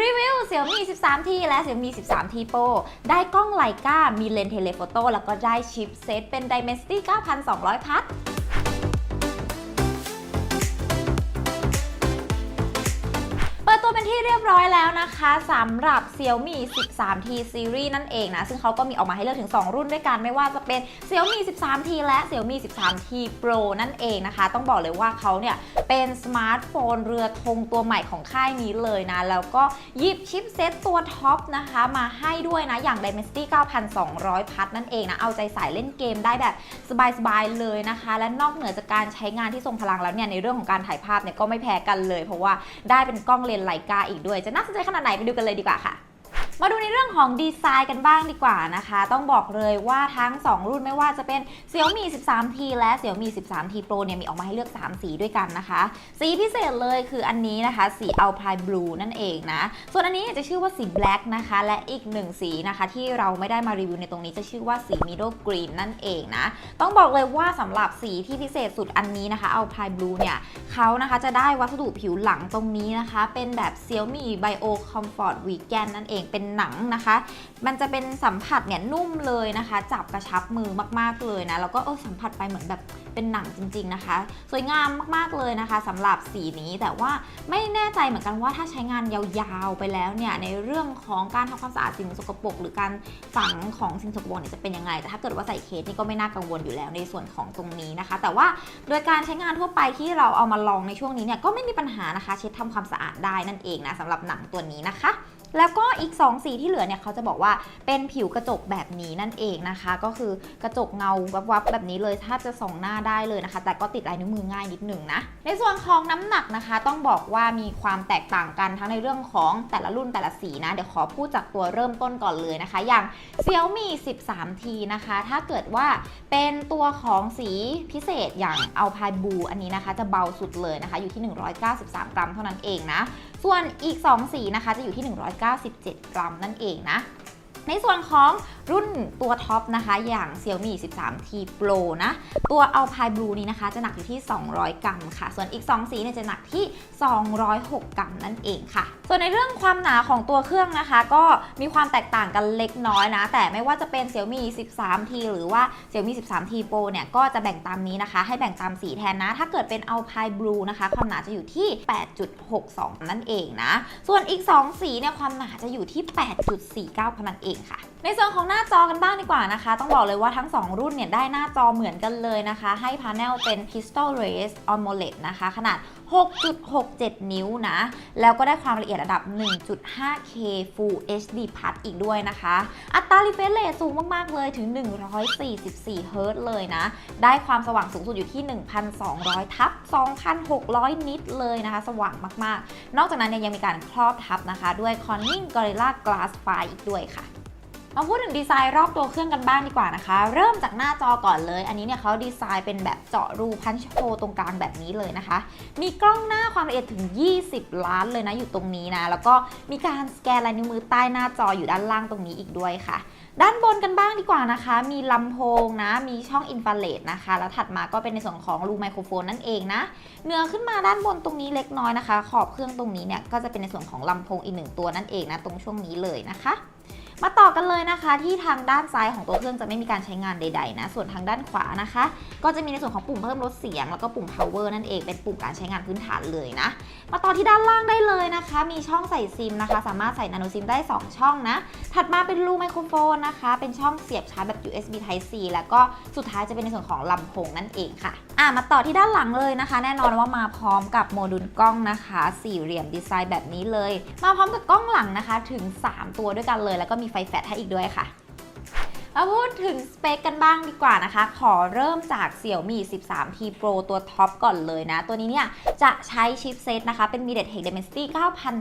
รีวิว Xiaomi 13T และ Xiaomi 13T Pro ได้กล้องไลกามีเลนส์เทเลโฟโต้แล้วก็ได้ชิปเซตเป็น Dimensity 9200 พัท เป็นที่เรียบร้อยแล้วนะคะสำหรับ Xiaomi 13T Series นั่นเองนะ ซึ่งเขาก็มีออกมาให้เลือกถึง 2 รุ่นด้วยกัน ไม่ว่าจะเป็น Xiaomi 13T และ Xiaomi 13T Pro นั่นเองนะคะ ต้องบอกเลยว่าเขาเนี่ย เป็นสมาร์ทโฟนเรือธงตัวใหม่ของค่ายนี้เลยนะ แล้วก็หยิบชิปเซตตัวท็อปนะคะ มาให้ด้วยนะ อย่าง Dimensity 9200 พัทนั่นเองนะ เอาใจสายเล่นเกมได้แบบสบายๆเลยนะคะ และนอกเหนือจากการใช้งานที่ทรงพลังแล้วเนี่ยในเรื่องของการถ่ายภาพเนี่ยก็ไม่แพ้กันเลย เพราะว่าได้เป็นกล้องเลนส์ไลกาอีกด้วย จะน่าสนใจขนาดไหนไปดูกันเลยดีกว่าค่ะ มาดูในเรื่องของดีไซน์กันบ้างดีกว่านะคะ ต้องบอกเลยว่าทั้ง 2 รุ่นไม่ว่าจะเป็น Xiaomi 13T และ Xiaomi 13T Pro เนี่ยมีออกมาให้เลือก 3 สีด้วยกันนะคะ สีพิเศษเลยคืออันนี้นะคะ สี Alpine Blue นั่นเองนะ ส่วนอันนี้จะชื่อว่าสี Black นะคะ และอีกหนึ่งสีนะคะที่เราไม่ได้มารีวิวในตรงนี้จะชื่อว่าสี Middle Green นั่นเองนะ ต้องบอกเลยว่าสำหรับสีที่พิเศษสุดอันนี้นะคะ Alpine Blue เนี่ยเขานะคะจะได้วัสดุผิวหลังตรงนี้นะคะ เป็นแบบ Xiaomi Bio Comfort Vegan นั่นเองเป็นหนังนะคะ มันจะเป็นสัมผัสเนี่ยนุ่มเลยนะคะ จับกระชับมือมากๆเลยนะ แล้วก็เออสัมผัสไปเหมือนแบบเป็นหนังจริง ๆนะคะ สวยงามมากๆเลยนะคะสำหรับสีนี้แต่ว่าไม่แน่ใจเหมือนกันว่าถ้าใช้งานยาวๆไปแล้วเนี่ยในเรื่องของการทำความสะอาดสิ่งสกปรกหรือการฝังของสิ่งสกปรกเนี่ยจะเป็นยังไง แต่ถ้าเกิดว่าใส่เคสนี่ก็ไม่น่ากังวลอยู่แล้วในส่วนของตรงนี้นะคะ แต่ว่าโดยการใช้งานทั่วไปที่เราเอามาลองในช่วงนี้เนี่ยก็ไม่มีปัญหานะคะ เช็ดทำความสะอาดได้นั่นเองนะสำหรับหนังตัวนี้นะคะ แล้วก็อีก 2 สีที่เหลือเนี่ยเขาจะบอกว่าเป็นผิวกระจกแบบนี้นั่นเองนะคะ ก็คือกระจกเงาวับๆแบบนี้เลยถ้าจะส่องหน้าได้เลยนะคะ แต่ก็ติดลายนิ้วมือง่ายนิดหนึ่งนะ ในส่วนของน้ำหนักนะคะ ต้องบอกว่ามีความแตกต่างกันทั้งในเรื่องของแต่ละรุ่นแต่ละสีนะ เดี๋ยวขอพูดจากตัวเริ่มต้นก่อนเลยนะคะ อย่าง Xiaomi 13T นะคะ ถ้าเกิดว่าเป็นตัวของสีพิเศษอย่าง Alpine Blue อันนี้นะคะ จะเบาสุดเลยนะคะ อยู่ที่ 193 กรัมเท่านั้นเองนะ ส่วนอีก 2 สีนะคะจะอยู่ที่197 กรัมนั่นเองนะ ในส่วนของรุ่นตัวท็อปนะคะ อย่าง Xiaomi 13T Pro นะ ตัว Alpine Blue นี้นะคะ จะหนักอยู่ที่ 200 กรัมค่ะ ส่วนอีก 2 สีเนี่ยจะหนักที่ 206 กรัมนั่นเองค่ะ ส่วนในเรื่องความหนาของตัวเครื่องนะคะ ก็มีความแตกต่างกันเล็กน้อยนะ แต่ไม่ว่าจะเป็น Xiaomi 13T หรือว่า Xiaomi 13T Pro เนี่ย ก็จะแบ่งตามนี้นะคะ ให้แบ่งตามสีแทนนะ ถ้าเกิดเป็น Alpine Blue นะคะ ความหนาจะอยู่ที่ 8.62 นั่นเองนะ ส่วนอีก 2 สีเนี่ย ความหนาจะอยู่ที่ 8.49เท่านั้นเองค่ะ ในส่วนของหน้าจอกันบ้างดีกว่านะคะ ต้องบอกเลยว่าทั้ง 2 รุ่นเนี่ยได้หน้าจอเหมือนกันเลยนะคะ ให้พาเนลเป็น Crystal Race AMOLED นะคะ ขนาด 6.67 นิ้วนะ แล้วก็ได้ความละเอียดระดับ 1.5K Full HD Plus อีกด้วยนะคะ อัตรา refresh rate สูงมาก ๆ เลยถึง 144เฮิร์ตเลยนะ ได้ความสว่างสูงสุดอยู่ที่ 1,200 ทับ 2,600 นิตเลยนะคะ สว่างมาก ๆ นอกจากนั้นเนี่ยยังมีการครอบทับนะคะ ด้วย Corning Gorilla Glass 5อีกด้วยค่ะ มาพูดถึงดีไซน์รอบตัวเครื่องกันบ้างดีกว่านะคะ เริ่มจากหน้าจอก่อนเลย อันนี้เนี่ยเขาดีไซน์เป็นแบบเจาะรูพันช์โฮตรงกลางแบบนี้เลยนะคะ มีกล้องหน้าความละเอียดถึง 20 ล้านเลยนะอยู่ตรงนี้นะ แล้วก็มีการสแกนลายนิ้วมือใต้หน้าจออยู่ด้านล่างตรงนี้อีกด้วยค่ะ ด้านบนกันบ้างดีกว่านะคะ มีลำโพงนะ มีช่องอินฟราเรดนะคะ แล้วถัดมาก็เป็นในส่วนของรูไมโครโฟนนั่นเองนะเหนือขึ้นมาด้านบนตรงนี้เล็กน้อยนะคะ ขอบเครื่องตรงนี้เนี่ยก็จะเป็นในส่วนของลำโพงอีกหนึ่งตัวนั่นเองนะตรงช่วงนี้เลยนะคะ มาต่อกันเลยนะคะที่ทางด้านซ้ายของตัวเครื่องจะไม่มีการใช้งานใดๆนะส่วนทางด้านขวานะคะ ก็จะมีในส่วนของปุ่มเพิ่มลดเสียง แล้วก็ปุ่ม power นั่นเองเป็นปุ่มการใช้งานพื้นฐานเลยนะ มาต่อที่ด้านล่างได้เลยนะคะ มีช่องใส่ซิมนะคะ สามารถใส่นาโนซิมได้ 2 ช่องนะ ถัดมาเป็นรูไมโครโฟนนะคะ เป็นช่องเสียบชาร์จแบบ USB Type C แล้วก็สุดท้ายจะเป็นในส่วนของลำโพงนั่นเองค่ะอะมาต่อที่ด้านหลังเลยนะคะ แน่นอนว่ามาพร้อมกับโมดูลกล้องนะคะสี่เหลี่ยมดีไซน์แบบนี้เลย มาพร้อมกับกล้องหลังนะคะถึง 3 ตัวด้วยกันเลย แล้วก็มีไฟแฟตให้อีกด้วยค่ะ มาพูดถึงสเปคกันบ้างดีกว่านะคะ ขอเริ่มจาก Xiaomi 13T Pro ตัวท็อปก่อนเลยนะ ตัวนี้เนี่ยจะใช้ชิปเซตนะคะ เป็น MediaTek Dimensity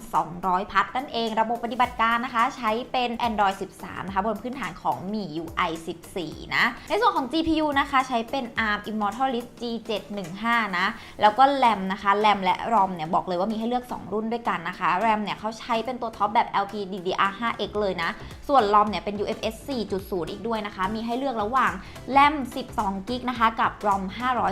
9200 พัทนั่นเอง ระบบปฏิบัติการนะคะ ใช้เป็น Android 13 นะคะ บนพื้นฐานของ MIUI 14 นะ ในส่วนของ GPU นะคะ ใช้เป็น ARM Immortalis G715 นะ แล้วก็ RAM นะคะ RAM และ ROM เนี่ยบอกเลยว่ามีให้เลือก 2 รุ่นด้วยกันนะคะ RAM เนี่ยเขาใช้เป็นตัวท็อปแบบ LPDDR5X เลยนะ ส่วน ROM เนี่ยเป็น UFS 4.0 อีกด้วยนะคะ มีให้เลือกระหว่างแรม 12 กิกนะคะ กับ ROM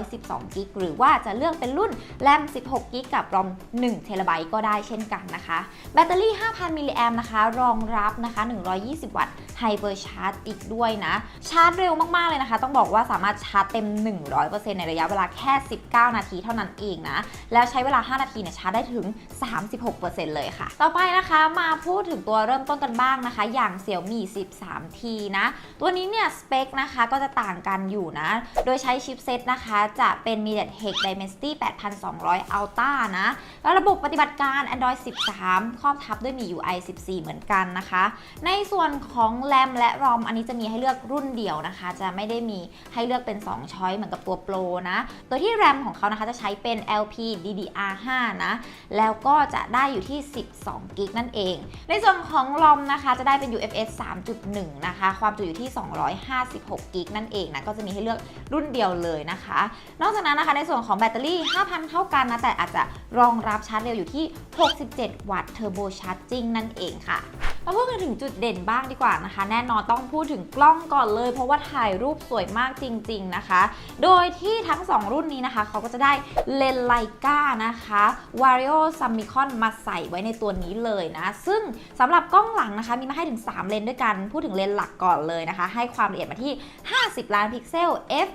512 กิกหรือว่าจะเลือกเป็นรุ่นแรม 16 กิกกับ ROM 1เทราไบต์ก็ได้เช่นกันนะคะ แบตเตอรี่ 5,000 มิลลิแอมนะคะ รองรับนะคะ 120 วัตต์ไฮเปอร์ชาร์จอีกด้วยนะ ชาร์จเร็วมาก ๆ เลยนะคะ ต้องบอกว่าสามารถชาร์จเต็ม 100%ในระยะเวลาแค่ 19 นาทีเท่านั้นเองนะ แล้วใช้เวลา 5 นาทีเนี่ยชาร์จได้ถึง 36%เลยค่ะ ต่อไปนะคะมาพูดถึงตัวเริ่มต้นกันบ้างนะคะ อย่าง Xiaomi 13T นะตัวนี้เนี่ยสเปคนะคะก็จะต่างกันอยู่นะ โดยใช้ชิปเซตนะคะจะเป็น MediaTek Dimensity 8200 Ultra นะ แล้วระบบปฏิบัติการ Android 13 ครอบทับด้วยมี UI 14 เหมือนกันนะคะ ในส่วนของแรมและ ROM อันนี้จะมีให้เลือกรุ่นเดียวนะคะ จะไม่ได้มีให้เลือกเป็น 2 ช้อยเหมือนกับตัว Pro นะ โดยที่แรมของเขานะคะจะใช้เป็น LP DDR5 นะ แล้วก็จะได้อยู่ที่ 12 กิกนั่นเอง ในส่วนของ ROM นะคะจะได้เป็น UFS 3.1 นะคะ ความจุอยู่ที่256กิกนั่นเองนะก็จะมีให้เลือกรุ่นเดียวเลยนะคะ นอกจากนั้นนะคะในส่วนของแบตเตอรี่ 5,000 เท่ากันนะแต่อาจจะรองรับชาร์จเร็วอยู่ที่ 67 วัตต์เทอร์โบชาร์จิ่งนั่นเองค่ะ มาพูดกันถึงจุดเด่นบ้างดีกว่านะคะ แน่นอนต้องพูดถึงกล้องก่อนเลย เพราะว่าถ่ายรูปสวยมากจริง ๆนะคะ โดยที่ทั้ง 2 รุ่นนี้นะคะเขาก็จะได้เลนส์ไลกานะคะ Vario Summicon มาใส่ไว้ในตัวนี้เลยนะ ซึ่งสำหรับกล้องหลังนะคะมีมาให้ถึง 3 เลนส์ด้วยกัน พูดถึงเลนส์หลักก่อนเลยนะคะ ให้ความละเอียดมาที่ 50 ล้านพิกเซล f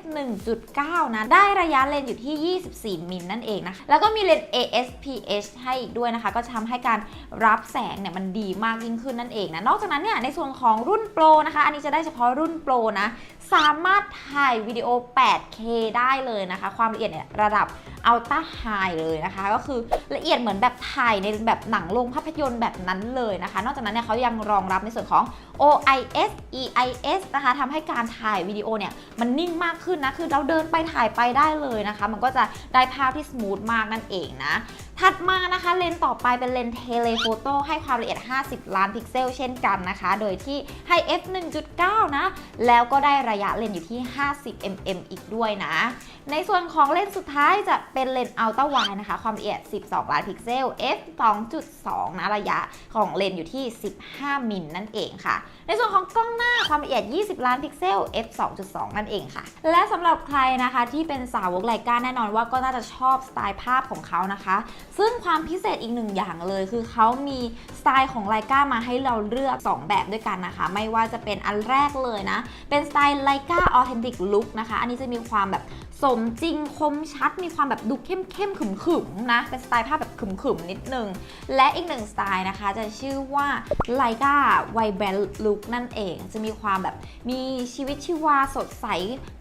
1.9 นะ ได้ระยะเลนส์อยู่ที่ 24 มิลนั่นเองนะคะ แล้วก็มีเลนส์ ASPH ให้อีกด้วยนะคะ ก็จะทำให้การรับแสงเนี่ยมันดีมากยิ่งขึ้นนั่นเองนะ นอกจากนั้นเนี่ยในส่วนของรุ่นโปรนะคะ อันนี้จะได้เฉพาะรุ่นโปรนะ สามารถถ่ายวิดีโอ 8K ได้เลยนะคะ ความละเอียดเนี่ยระดับ Ultra High เลยนะคะ ก็คือละเอียดเหมือนแบบถ่ายในแบบหนังโรงภาพยนตร์แบบนั้นเลยนะคะ นอกจากนั้นเนี่ยเขายังรองรับในส่วนของ OIS EIS นะคะทำให้การถ่ายวิดีโอเนี่ยมันนิ่งมากขึ้นนะ คือเราเดินไปถ่ายไปได้เลยนะคะ มันก็จะได้ภาพที่สมูทมากนั่นเองนะ ถัดมานะคะเลนส์ต่อไปเป็นเลนส์เทเลโฟโต้ให้ความละเอียด 50 ล้านพิกเซซลเช่นกันนะคะ โดยที่ให้ f 1.9 นะ แล้วก็ได้ระยะเลนส์อยู่ที่ 50 mm อีกด้วยนะ ในส่วนของเลนส์สุดท้ายจะเป็นเลนส์อัลตร้าไวนะคะ ความละเอียด 12 ล้านพิกเซล f 2.2 นะ ระยะของเลนส์อยู่ที่ 15 มิลนั่นเองค่ะ ในส่วนของกล้องหน้าความละเอียด 20 ล้านพิกเซล f 2.2 นั่นเองค่ะ และสำหรับใครนะคะที่เป็นสาวกไลกาแน่นอนว่าก็น่าจะชอบสไตล์ภาพของเขานะคะ ซึ่งความพิเศษอีกหนึ่งอย่างเลยคือเขามีสไตล์ของไลกามาให้เราเลือก 2 แบบด้วยกันนะคะ ไม่ว่าจะเป็นอันแรกเลยนะ เป็นสไตล์ไลกาออเทนติกลุคนะคะ อันนี้จะมีความแบบสมจริงคมชัดมีความแบบดูเข้มเข้มขึมขึมนะ เป็นสไตล์ภาพแบบขึมขึมนิดนึง และอีกหนึ่งสไตล์นะคะ จะชื่อว่าไลกาไวแบลลุคนั่นเอง จะมีความแบบมีชีวิตชีวาสดใส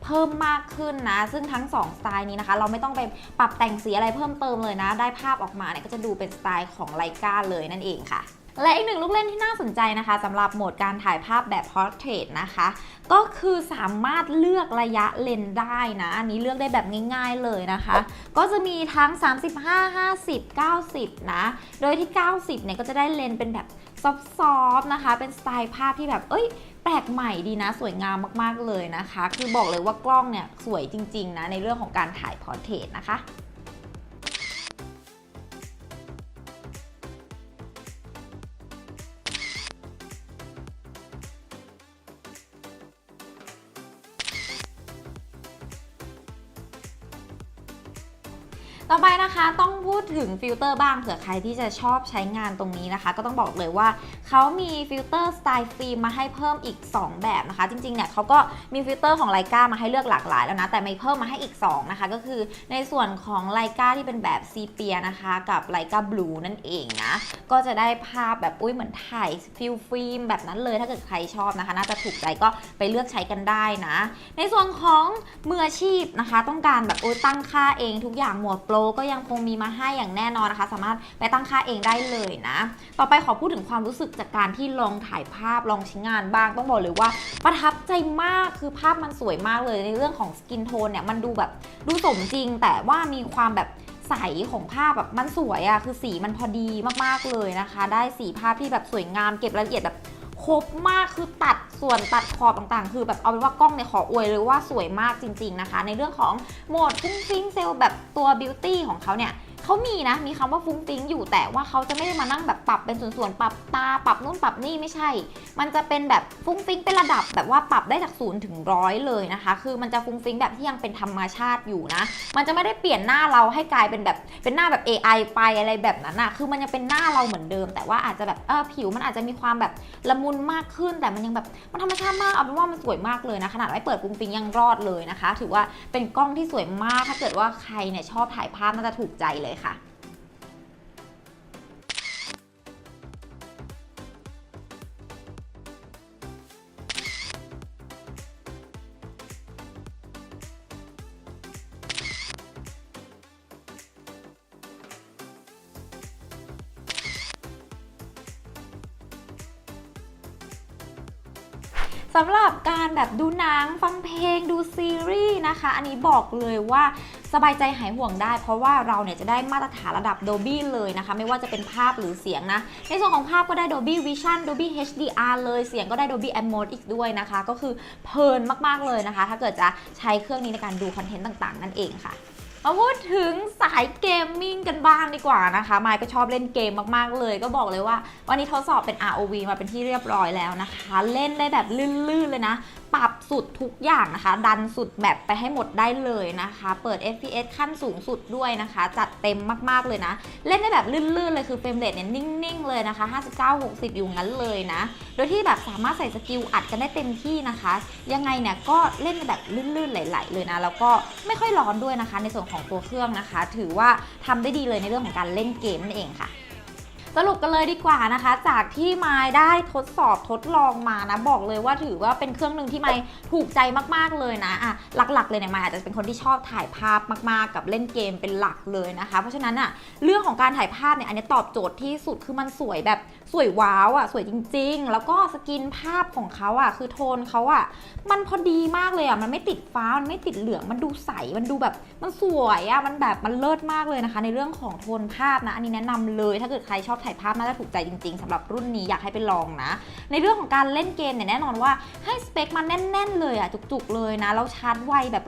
เพิ่มมากขึ้นนะ ซึ่งทั้ง 2 สไตล์นี้นะคะ เราไม่ต้องไปปรับแต่งสีอะไรเพิ่มเติมเลยนะ ได้ภาพออกมาเนี่ยก็จะดูเป็นสไตล์ของไลกาเลยนั่นเองค่ะ และอีกหนึ่งลูกเล่นที่น่าสนใจนะคะสำหรับโหมดการถ่ายภาพแบบ Portrait นะคะ ก็คือสามารถเลือกระยะเลนได้นะ อันนี้เลือกได้แบบง่าย ๆเลยนะคะ ก็จะมีทั้ง 35 50 90 นะ โดยที่ 90 เนี่ยก็จะได้เลนเป็นแบบซอฟๆนะคะ เป็นสไตล์ภาพที่แบบเอ้ยแปลกใหม่ดีนะ สวยงามมากๆเลยนะคะ คือบอกเลยว่ากล้องเนี่ยสวยจริงๆนะในเรื่องของการถ่ายพอร์เทรตนะคะ ต่อไปนะคะต้องพูดถึงฟิลเตอร์บ้างเผื่อใครที่จะชอบใช้งานตรงนี้นะคะ ก็ต้องบอกเลยว่าเขามีฟิลเตอร์สไตล์ฟิล์มมาให้เพิ่มอีก 2 แบบนะคะ จริงๆเนี่ยเขาก็มีฟิลเตอร์ของไลกามาให้เลือกหลากหลายแล้วนะ แต่มีเพิ่มมาให้อีก 2 นะคะ ก็คือในส่วนของไลกาที่เป็นแบบซีเปียนะคะ กับไลกาบลูนั่นเองนะ ก็จะได้ภาพแบบอุ้ยเหมือนถ่ายฟิลฟิล์มแบบนั้นเลยถ้าเกิดใครชอบนะคะ น่าจะถูกใจก็ไปเลือกใช้กันได้นะ ในส่วนของมืออาชีพนะคะ ต้องการแบบโอ้ยตั้งค่าเองทุกอย่างหมวดโปรก็ยังคงมีมาให้อย่างแน่นอนนะคะ สามารถไปตั้งค่าเองได้เลยนะ ต่อไปขอพูดถึงความรู้สึกจากการที่ลองถ่ายภาพลองใช้งานบ้างต้องบอกเลยว่า ประทับใจมากคือภาพมันสวยมากเลยในเรื่องของสกินโทนเนี่ยมันดูแบบดูสมจริง แต่ว่ามีความแบบใสของภาพแบบมันสวยอะคือสีมันพอดีมากๆเลยนะคะ ได้สีภาพที่แบบสวยงามเก็บรายละเอียดแบบ ครบมากคือตัดส่วนตัดขอบต่างๆ คือแบบเอาเป็นว่ากล้องเนี่ยขออวยเลยว่าสวยมากจริง ๆนะคะ ในเรื่องของโหมดฟุ้งฟิ้งเซลล์แบบตัวบิวตี้ของเขาเนี่ย เขามีนะ มีคำว่าฟุ้งฟิ้งอยู่แต่ว่าเขาจะไม่ได้มานั่งแบบปรับเป็นส่วนๆ ปรับตา ปรับนู่นปรับนี่ไม่ใช่ มันจะเป็นแบบฟุ้งฟิ้งเป็นระดับแบบว่าปรับได้จากศูนย์ถึงร้อยเลยนะคะ คือมันจะฟุ้งฟิ้งแบบที่ยังเป็นธรรมชาติอยู่นะ มันจะไม่ได้เปลี่ยนหน้าเราให้กลายเป็นแบบเป็นหน้าแบบ AI ไปอะไรแบบนั้นอะคือมันยังเป็นหน้าเราเหมือนเดิม แต่ว่าอาจจะแบบเออผิวมันอาจจะมีความแบบละมุนมากขึ้น แต่มันยังแบบมันธรรมชาติมากเอาเป็นว่ามันสวยมากเลยนะขนาดไม่เปิดฟุ้งฟิ้งยังรอดเลยนะคะ ถือว่าเป็นกล้องที่สวยมาก ถ้าเกิดว่าใครเนี่ยชอบถ่ายภาพน่าจะถูกใจเลยค่ะสำหรับการแบบดูหนัง ฟังเพลงดูซีรีส์ นะคะ อันนี้บอกเลยว่าสบายใจหายห่วงได้ เพราะว่าเราเนี่ยจะได้มาตรฐานระดับ Dolby เลยนะคะ ไม่ว่าจะเป็นภาพหรือเสียงนะ ในส่วนของภาพก็ได้ Dolby Vision Dolby HDR เลยเสียงก็ได้ Dolby Atmos อีกด้วยนะคะ ก็คือเพลินมากๆเลยนะคะ ถ้าเกิดจะใช้เครื่องนี้ในการดูคอนเทนต์ต่างๆ นั่นเองค่ะ มาพูดถึงสายเกมมิ่งกันบ้างดีกว่านะคะมายก็ชอบเล่นเกมมากๆเลย ก็บอกเลยว่า วันนี้ทดสอบเป็น ROV มาเป็นที่เรียบร้อยแล้วนะคะ เล่นได้แบบลื่นๆเลยนะ ปรับสุดทุกอย่างนะคะ ดันสุดแบบไปให้หมดได้เลยนะคะ เปิด FPS ขั้นสูงสุดด้วยนะคะ จัดเต็มมากๆเลยนะ เล่นได้แบบลื่นๆเลยคือเฟรมเรทเนี่ยนิ่งๆเลยนะคะ 59-60 อยู่งั้นเลยนะ โดยที่แบบสามารถใส่สกิลอัดกันได้เต็มที่นะคะ ยังไงเนี่ยก็เล่นแบบลื่นๆไหลๆเลยนะ แล้วก็ไม่ค่อยร้อนด้วยนะคะ ในส่วนของตัวเครื่องนะคะ ถือว่าทำได้ดีเลยในเรื่องของการเล่นเกมนั่นเองค่ะสรุปกันเลยดีกว่านะคะ จากที่ไม้ได้ทดสอบทดลองมานะ บอกเลยว่าถือว่าเป็นเครื่องหนึ่งที่ไม้ถูกใจมากๆเลยนะอะหลักๆ เลยเนี่ยไม้อาจจะเป็นคนที่ชอบถ่ายภาพมากๆ กับเล่นเกมเป็นหลักเลยนะคะ เพราะฉะนั้นอะเรื่องของการถ่ายภาพเนี่ยอันนี้ตอบโจทย์ที่สุดคือมันสวยแบบ สวยว้าวอะสวยจริง ๆ แล้วก็สกินภาพของเขาอะคือโทนเขาอะมันพอดีมากเลยอะมันไม่ติดฟ้ามันไม่ติดเหลืองมันดูใสมันดูแบบมันสวยอะมันแบบมันเลิศมากเลยนะคะ ในเรื่องของโทนภาพนะอันนี้แนะนำเลยถ้าเกิดใครชอบถ่ายภาพน่าจะถูกใจจริง ๆสำหรับรุ่นนี้อยากให้ไปลองนะ ในเรื่องของการเล่นเกมเนี่ยแน่นอนว่าให้สเปคมันแน่น ๆ เลยอะจุกๆเลยนะแล้วชาร์จไวแบบ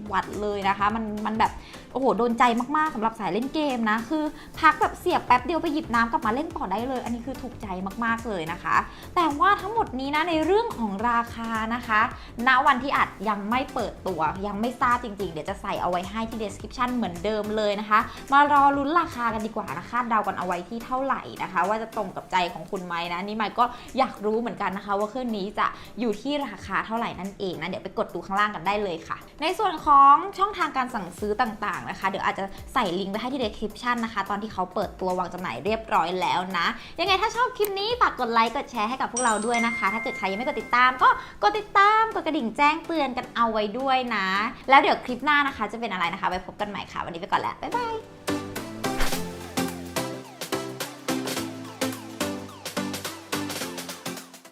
120 วัตต์เลยนะคะ มันมันแบบ โอ้โหโดนใจมากๆสำหรับสายเล่นเกมนะ คือพักแบบเสียบแป๊บเดียวไปหยิบน้ำกลับมาเล่นต่อได้เลย อันนี้คือถูกใจมากๆเลยนะคะ แต่ว่าทั้งหมดนี้นะในเรื่องของราคานะคะณวันที่อัดยังไม่เปิดตัว ยังไม่ทราบจริงๆ เดี๋ยวจะใส่เอาไว้ให้ที่ description เหมือนเดิมเลยนะคะ มารอลุ้นราคากันดีกว่านะคะเดากันเอาไว้ที่เท่าไหร่นะคะ ว่าจะตรงกับใจของคุณไหมนะนี่ไมก็อยากรู้เหมือนกันนะคะ ว่าเครื่องนี้จะอยู่ที่ราคาเท่าไหร่นั่นเองนะเดี๋ยวไปกดดูข้างล่างกันได้เลยค่ะ ในส่วนของช่องทางการสั่งซื้อต่างๆนะคะ เดี๋ยวอาจจะใส่ลิงก์ไว้ให้ที่ description นะคะ ตอนที่เขาเปิดตัววางจำหน่ายเรียบร้อยแล้วนะ ยังไงถ้าชอบคลิปนี้ฝากกดไลค์กดแชร์ให้กับพวกเราด้วยนะคะ ถ้าเกิดใครยังไม่กดติดตาม ก็กดติดตามกดกระดิ่งแจ้งเตือนกันเอาไว้ด้วยนะ แล้วเดี๋ยวคลิปหน้านะคะ จะเป็นอะไรนะคะไว้พบกันใหม่ค่ะ วันนี้ไปก่อนแล้วบ๊ายบาย